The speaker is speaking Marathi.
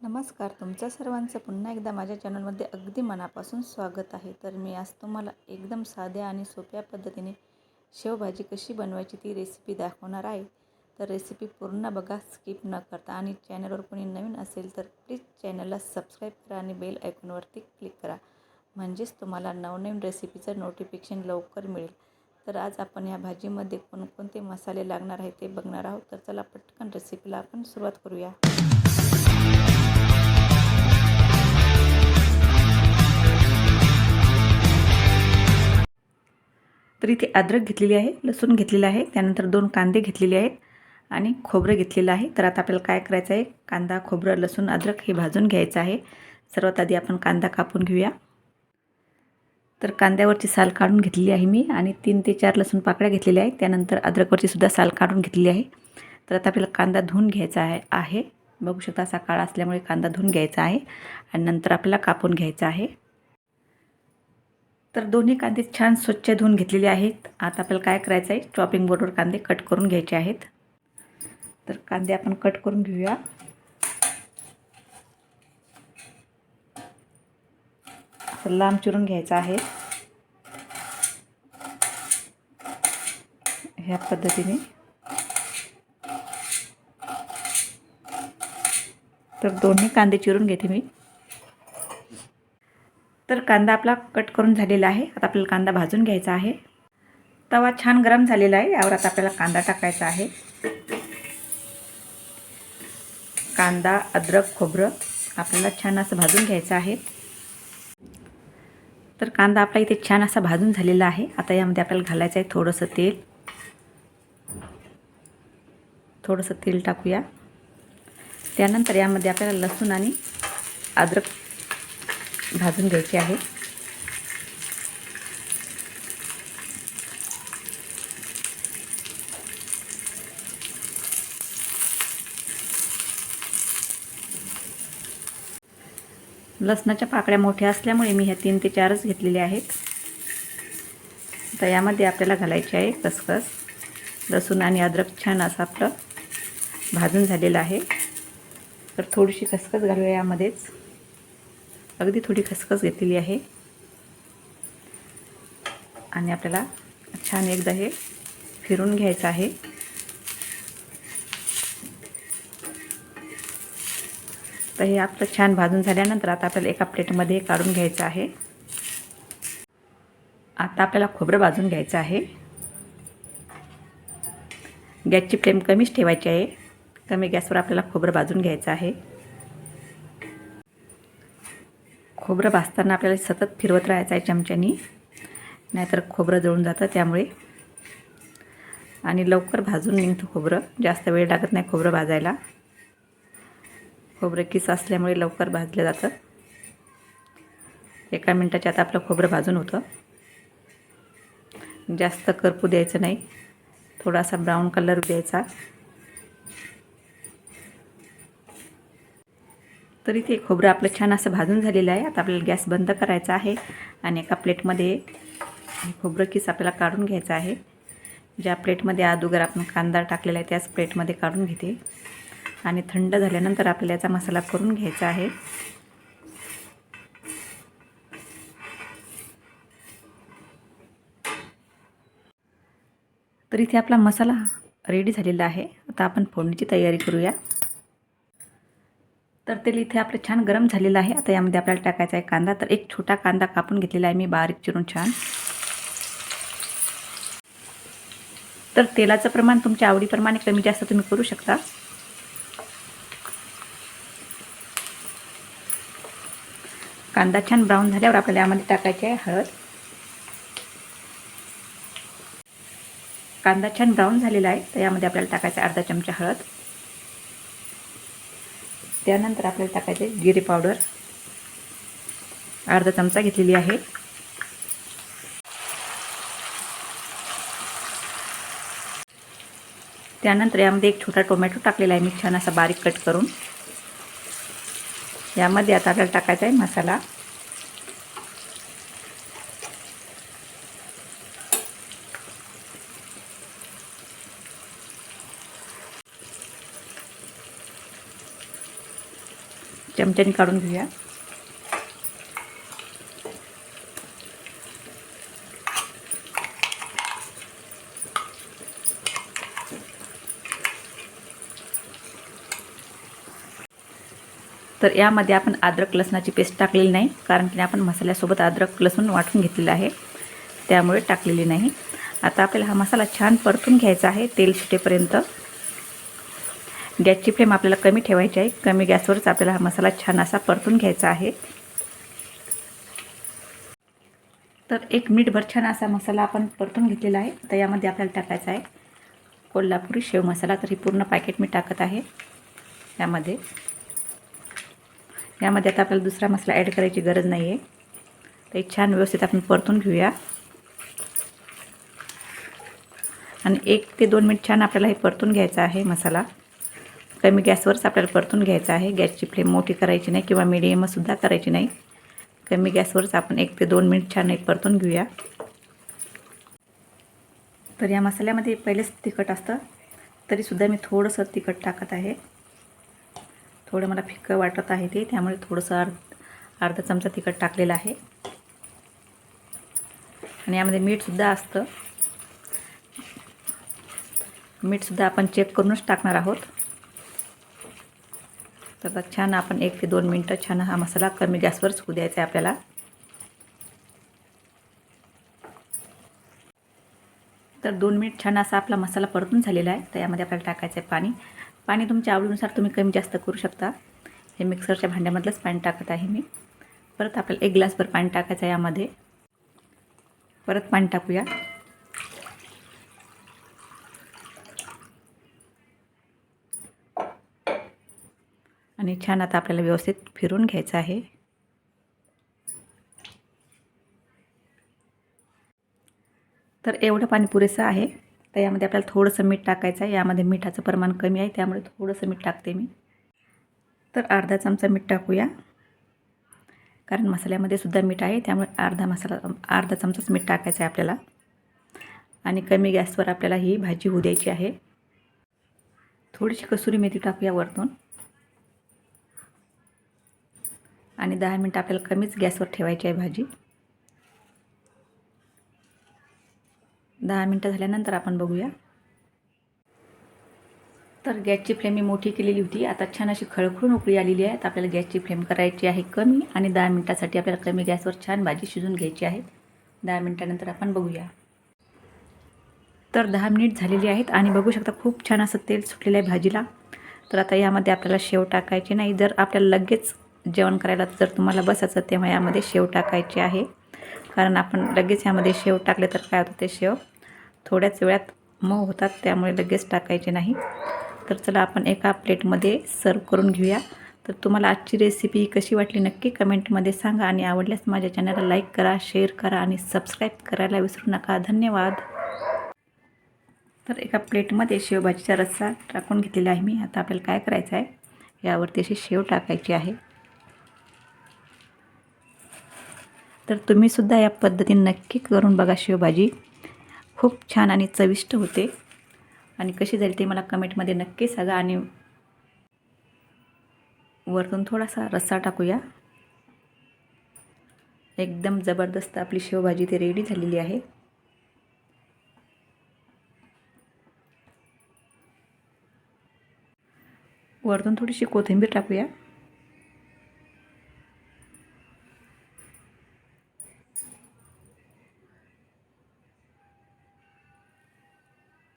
नमस्कार तुमचं सर्वांचं पुन्हा एकदा माझ्या चॅनलमध्ये अगदी मनापासून स्वागत आहे. तर मी आज तुम्हाला एकदम साध्या आणि सोप्या पद्धतीने शेवभाजी कशी बनवायची ती रेसिपी दाखवणार आहे. तर रेसिपी पूर्ण बघा स्किप न करता. आणि चॅनलवर कोणी नवीन असेल तर प्लीज चॅनलला सबस्क्राईब करा आणि बेल आयकॉनवरती क्लिक करा. म्हणजेच तुम्हाला नवनवीन रेसिपीचं नोटिफिकेशन लवकर मिळेल. तर आज आपण या भाजीमध्ये कोणकोणते मसाले लागणार आहे ते बघणार आहोत. तर चला पटकन रेसिपीला आपण सुरुवात करूया. तर इथे अद्रक घेतलेली आहे लसूण घेतलेलं आहे त्यानंतर दोन कांदे घेतलेले आहेत आणि खोबरं घेतलेलं आहे. तर आता आपल्याला काय करायचं आहे? कांदा खोबरं लसूण अद्रक हे भाजून घ्यायचं आहे. सर्वात आधी आपण कांदा कापून घेऊया. तर कांद्यावरची साल काढून घेतलेली आहे मी आणि तीन ते चार लसूण पाकळ्या घेतलेल्या आहेत. त्यानंतर अद्रकवरची सुद्धा साल काढून घेतलेली आहे. तर आता आपल्याला कांदा धुवून घ्यायचा आहे आहे. बघू शकता असा काळा असल्यामुळे कांदा धुवून घ्यायचा आहे आणि नंतर आपल्याला कापून घ्यायचा आहे. तर दोन्ही कांदे छान स्वच्छ धुवून घेतलेले आहेत. आता आपल्याला काय करायचं आहे चॉपिंग बोर्डवर कांदे कट करून घ्यायचे आहेत. तर कांदे आपण कट करून घेऊया. लांब चिरून घ्यायचा आहे. ह्या पद्धतीने. तर दोन्ही कांदे चिरून घेते मी. तर कांदा आपला कट करून झालेला आहे. आता आपल्याला कांदा भाजून घ्यायचा आहे. तवा छान गरम झालेला आहे. यावर आता आपल्याला कांदा टाकायचा आहे. कांदा अद्रक खोबरं आपल्याला छान असं भाजून घ्यायचं आहे. तर कांदा आपला इथे छान असा भाजून झालेला आहे. आता यामध्ये आपल्याला घालायचं आहे थोडंसं तेल. थोडंसं तेल टाकूया. त्यानंतर यामध्ये आपल्याला लसूण आणि अद्रक भाजून घ्यायची आहे. लसणाच्या पाकळ्या मोठ्या असल्यामुळे मी ह्या तीन ते चारच घेतलेल्या आहेत. तर यामध्ये आपल्याला घालायचे आहे खसखस लसूण आणि अद्रक छान असं आपलं भाजून झालेलं आहे. तर थोडीशी खसखस घालूया यामध्येच. अगदी थोडी खसखस घेतलेली आहे. आणि आपल्याला छान एकदा हे फिरून घ्यायचं आहे. तर हे आपलं छान भाजून झाल्यानंतर आता आपल्याला एका प्लेटमध्ये काढून घ्यायचं आहे. आता आपल्याला खोबरं भाजून घ्यायचं आहे. गॅसची फ्लेम कमीच ठेवायची आहे. कमी गॅसवर आपल्याला खोबरं भाजून घ्यायचं आहे. खोबरं भाजताना आपल्याला सतत फिरवत राहायचं आहे चमच्यानी. नाहीतर खोबरं जळून जातं त्यामुळे. आणि लवकर भाजून निघतं खोबरं. जास्त वेळ लागत नाही खोबरं भाजायला. खोबरं किस असल्यामुळे लवकर भाजलं जातं. एका मिनटाच्या आता आपलं खोबरं भाजून होतं. जास्त करपू द्यायचं नाही. थोडासा ब्राऊन कलर द्यायचा. तर इथे खोबरं आपलं छान असं भाजून झालेलं आहे. आता आपल्याला गॅस बंद करायचा आहे आणि एका प्लेटमध्ये खोबरं किस आपल्याला काढून घ्यायचं आहे. ज्या प्लेटमध्ये अगोदर आपण कांदा टाकलेला आहे त्याच प्लेटमध्ये काढून घेते. आणि थंड झाल्यानंतर आपल्याला याचा मसाला करून घ्यायचा आहे. तर इथे आपला मसाला रेडी झालेला आहे. आता आपण फोडणीची तयारी करूया. तर तेल इथे आपलं छान गरम झालेलं आहे. आता यामध्ये आपल्याला टाकायचा आहे कांदा. तर एक छोटा कांदा कापून घेतलेला आहे मी बारीक चिरून छान. तर तेलाचं प्रमाण तुमच्या आवडीप्रमाणे कमी जास्त तुम्ही करू शकता. कांदा छान ब्राऊन झाल्यावर आपल्याला यामध्ये टाकायचे आहे हळद. कांदा छान ब्राऊन झालेला आहे. तर यामध्ये आपल्याला टाकायचा अर्धा चमचा हळद. त्यानंतर आपल्याला टाकायचे जिरे पावडर. अर्धा चमचा घेतलेली आहे. त्यानंतर यामध्ये एक छोटा टोमॅटो टाकलेला आहे. मी छान असा बारीक कट करून. यामध्ये आता आपल्याला टाकायचा आहे मसाला. चमच्याने काढून घेऊया. तर यामध्ये आपण अद्रक लसणाची पेस्ट टाकलेली नाही कारण की आपण मसाल्यासोबत अद्रक लसूण वाटून घेतलेलं आहे. त्यामुळे टाकलेली नाही. आता आपल्याला हा मसाला छान परतून घ्यायचा आहे तेल सुटेपर्यंत गॅसची फ्लेम आपल्याला कमी ठेवायची आहे. कमी गॅसवरच आपल्याला हा मसाला छान असा परतून घ्यायचा आहे. तर एक मिनिटभर छान असा मसाला आपण परतून घेतलेला आहे. तर यामध्ये आपल्याला टाकायचा आहे कोल्हापुरी शेव मसाला. तर ही पूर्ण पॅकेट मी टाकत आहे यामध्ये. यामध्ये आता आपल्याला दुसरा मसाला ॲड करायची गरज नाही आहे तर छान व्यवस्थित आपण परतून घेऊया. आणि एक ते दोन मिनिट छान आपल्याला हे परतून घ्यायचं आहे मसाला. कमी गॅसवरच आपल्याला परतून घ्यायचं आहे. गॅसची फ्लेम मोठी करायची नाही किंवा मिडियमसुद्धा करायची नाही. कमी गॅसवरच आपण एक ते दोन मिनिट छान एक परतून घेऊया. तर या मसाल्यामध्ये पहिलेच तिखट असतं. तरीसुद्धा मी थोडंसं तिखट टाकत आहे. थोडं मला फिक्कं वाटत आहे ते त्यामुळे थोडंसं अर्ध अर्धा चमचा तिखट टाकलेलं आहे. आणि यामध्ये मीठसुद्धा असतं. मीठसुद्धा आपण चेक करूनच टाकणार आहोत. तर आता छान आपण एक ते दोन मिनटं छान हा मसाला कमी गॅसवरच होऊ द्यायचा आहे आपल्याला. तर दोन मिनिट छान असा आपला मसाला परतून झालेला आहे. तर यामध्ये आपल्याला टाकायचं आहे पाणी. पाणी तुमच्या आवडीनुसार तुम्ही कमी जास्त करू शकता. हे मिक्सरच्या भांड्यामधलंच पाणी टाकत आहे मी. परत आपल्याला एक ग्लासभर पाणी टाकायचं आहे यामध्ये. परत पाणी टाकूया. आणि छान आता आपल्याला व्यवस्थित फिरून घ्यायचं आहे. तर एवढं पाणी पुरेसं आहे. तर यामध्ये आपल्याला थोडंसं मीठ टाकायचं आहे. यामध्ये मिठाचं प्रमाण कमी आहे त्यामुळे थोडंसं मीठ टाकते मी. तर अर्धा चमचा मीठ टाकूया. कारण मसाल्यामध्ये सुद्धा मीठ आहे त्यामुळे अर्धा मसाला अर्धा चमचाच मीठ टाकायचं आहे आपल्याला. आणि कमी गॅसवर आपल्याला ही भाजी होऊ द्यायची आहे. थोडीशी कसुरी मेथी टाकूया वरतून. आणि दहा मिनटं आपल्याला कमीच गॅसवर ठेवायची आहे भाजी. दहा मिनटं झाल्यानंतर आपण बघूया. तर गॅसची फ्लेम मी मोठी केलेली होती. आता छान अशी खळखळून उकळी आलेली आहे. तर आपल्याला गॅसची फ्लेम करायची आहे कमी आणि दहा मिनटासाठी आपल्याला कमी गॅसवर छान भाजी शिजून घ्यायची आहे. दहा मिनटानंतर आपण बघूया. तर दहा मिनिट झालेली आहेत आणि बघू शकता खूप छान असं तेल सुटलेलं आहे भाजीला. तर आता यामध्ये आपल्याला शेव टाकायची नाही. जर आपल्याला लगेच जेवण करायला जर तुम्हाला बसायचं तेव्हा यामध्ये शेव टाकायची आहे. कारण आपण लगेच यामध्ये शेव टाकले तर काय होतं ते शेव थोड्याच वेळात मऊ होतात त्यामुळे लगेच टाकायचे नाही. तर चला आपण एका प्लेटमध्ये सर्व करून घेऊया. तर तुम्हाला आजची रेसिपी कशी वाटली नक्की कमेंटमध्ये सांगा आणि आवडल्यास माझ्या चॅनलला लाईक करा शेअर करा आणि सबस्क्राईब करायला विसरू नका. धन्यवाद. तर एका प्लेटमध्ये शेवभाजीचा रस्सा टाकून घेतलेला आहे मी. आता आपल्याला काय करायचं आहे? यावरती अशी शेव टाकायची आहे. तर तुम्हीसुद्धा या पद्धतीने नक्की करून बघा शेवभाजी. खूप छान आणि चविष्ट होते. आणि कशी झाली ते मला कमेंटमध्ये नक्की सांगा आणि वरतून थोडासा रस्सा टाकूया. एकदम जबरदस्त आपली शेवभाजी ते रेडी झालेली आहे. वरतून थोडीशी कोथिंबीर टाकूया.